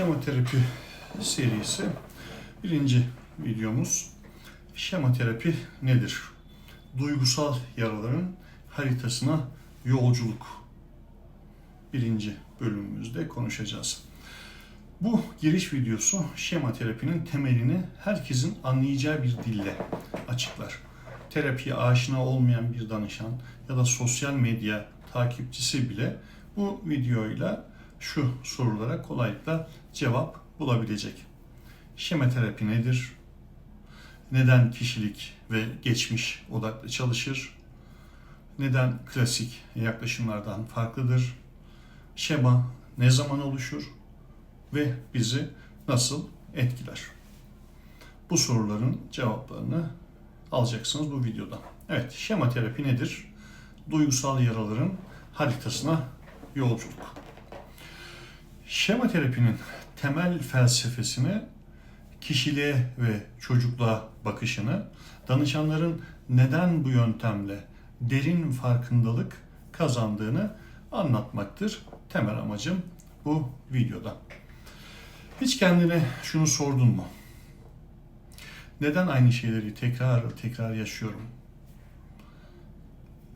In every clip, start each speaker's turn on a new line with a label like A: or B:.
A: Şema terapi serisi birinci videomuz. Şema terapi nedir? Duygusal yaraların haritasına yolculuk. Birinci bölümümüzde konuşacağız. Bu giriş videosu şema terapinin temelini herkesin anlayacağı bir dille açıklar. Terapiye aşina olmayan bir danışan ya da sosyal medya takipçisi bile bu videoyla şu sorulara kolaylıkla cevap bulabilecek. Şema terapi nedir? Neden kişilik ve geçmiş odaklı çalışır? Neden klasik yaklaşımlardan farklıdır? Şema ne zaman oluşur ve bizi nasıl etkiler? Bu soruların cevaplarını alacaksınız bu videoda. Evet, şema terapi nedir? Duygusal yaraların haritasına yolculuk. Şema terapinin temel felsefesini kişiliğe ve çocukluğa bakışını, danışanların neden bu yöntemle derin farkındalık kazandığını anlatmaktır. Temel amacım bu videoda. Hiç kendine şunu sordun mu? Neden aynı şeyleri tekrar tekrar yaşıyorum?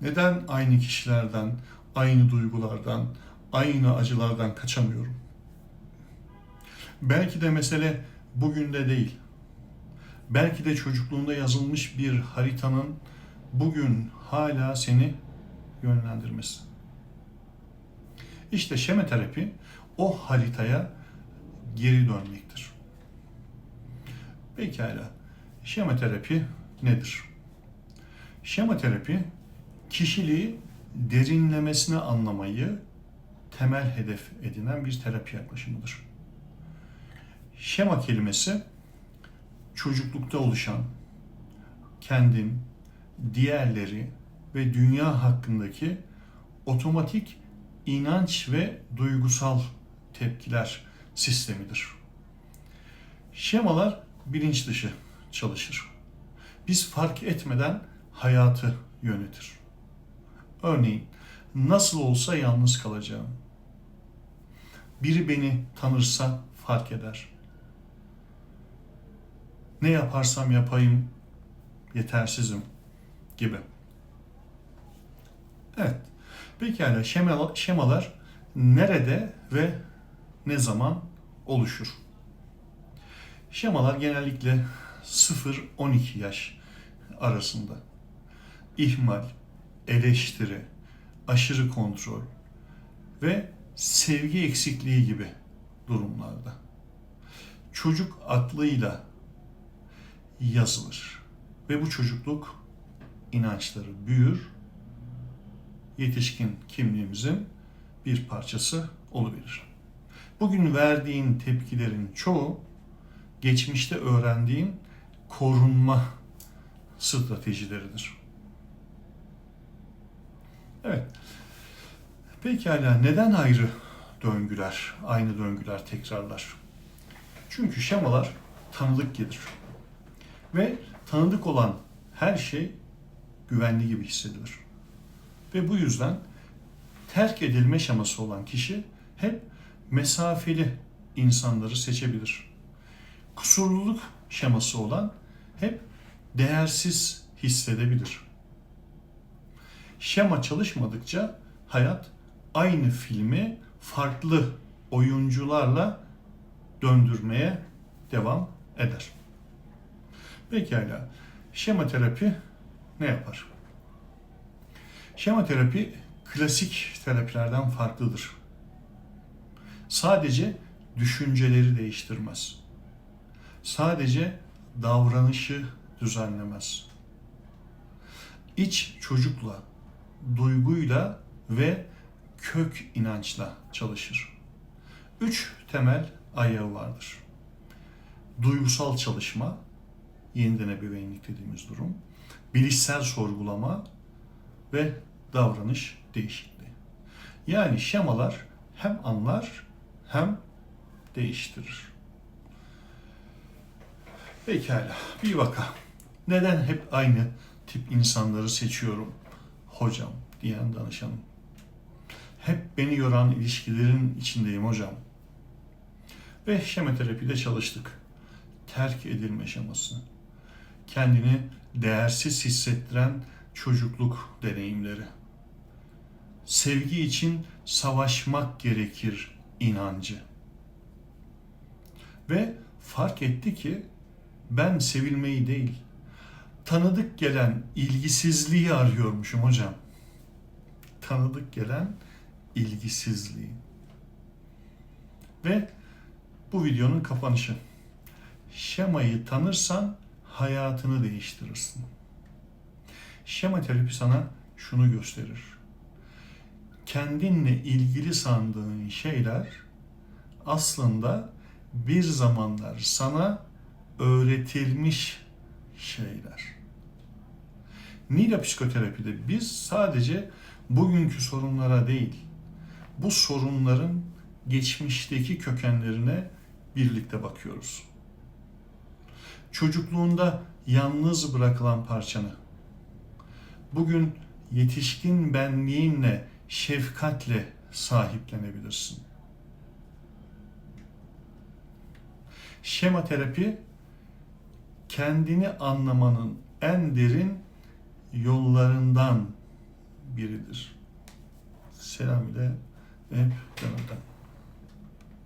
A: Neden aynı kişilerden, aynı duygulardan, aynı acılardan kaçamıyorum? Belki de mesele bugün de değil. Belki de çocukluğunda yazılmış bir haritanın bugün hala seni yönlendirmesi. İşte şema terapi o haritaya geri dönmektir. Pekala. Şema terapi nedir? Şema terapi kişiliği derinlemesine anlamayı temel hedef edinen bir terapi yaklaşımıdır. Şema kelimesi çocuklukta oluşan kendin, diğerleri ve dünya hakkındaki otomatik inanç ve duygusal tepkiler sistemidir. Şemalar bilinç dışı çalışır. Biz fark etmeden hayatı yönetir. Örneğin nasıl olsa yalnız kalacağım. Biri beni tanırsa fark eder. Ne yaparsam yapayım yetersizim gibi. Evet. Pekala şema, şemalar nerede ve ne zaman oluşur? Şemalar genellikle 0-12 yaş arasında ihmal, eleştiri, aşırı kontrol ve sevgi eksikliği gibi durumlarda çocuk aklıyla yazılır ve bu çocukluk inançları büyür, yetişkin kimliğimizin bir parçası oluverir. Bugün verdiğin tepkilerin çoğu geçmişte öğrendiğin korunma stratejileridir. Evet. Pekala neden ayrı döngüler, aynı döngüler tekrarlar? Çünkü şemalar tanıdık gelir. Ve tanıdık olan her şey güvenli gibi hissedilir. Ve bu yüzden terk edilme şeması olan kişi hep mesafeli insanları seçebilir. Kusurluluk şeması olan hep değersiz hissedebilir. Şema çalışmadıkça hayat aynı filmi farklı oyuncularla döndürmeye devam eder. Pekala. Şema terapi ne yapar? Şema terapi klasik terapilerden farklıdır. Sadece düşünceleri değiştirmez. Sadece davranışı düzenlemez. İç çocukla, duyguyla ve kök inançla çalışır. Üç temel ayağı vardır. Duygusal çalışma, yeniden ebeveynlik dediğimiz durum, bilişsel sorgulama ve davranış değişikliği. Yani şemalar hem anlar hem değiştirir. Pekala, bir vaka. Neden hep aynı tip insanları seçiyorum hocam diyen danışanım. Hep beni yoran ilişkilerin içindeyim hocam. Ve şematerapide çalıştık. Terk edilme şeması. Kendini değersiz hissettiren çocukluk deneyimleri. Sevgi için savaşmak gerekir inancı. Ve fark etti ki ben sevilmeyi değil, tanıdık gelen ilgisizliği arıyormuşum hocam. Tanıdık gelen ilgisizliği. Ve bu videonun kapanışı. Şemayı tanırsan hayatını değiştirirsin. Şema terapi sana şunu gösterir. Kendinle ilgili sandığın şeyler aslında bir zamanlar sana öğretilmiş şeyler. Nila psikoterapide biz sadece bugünkü sorunlara değil, bu sorunların geçmişteki kökenlerine birlikte bakıyoruz. Çocukluğunda yalnız bırakılan parçanı, bugün yetişkin benliğinle şefkatle sahiplenebilirsin. Şema terapi kendini anlamanın en derin yollarından biridir. Selam ile hep yanımda.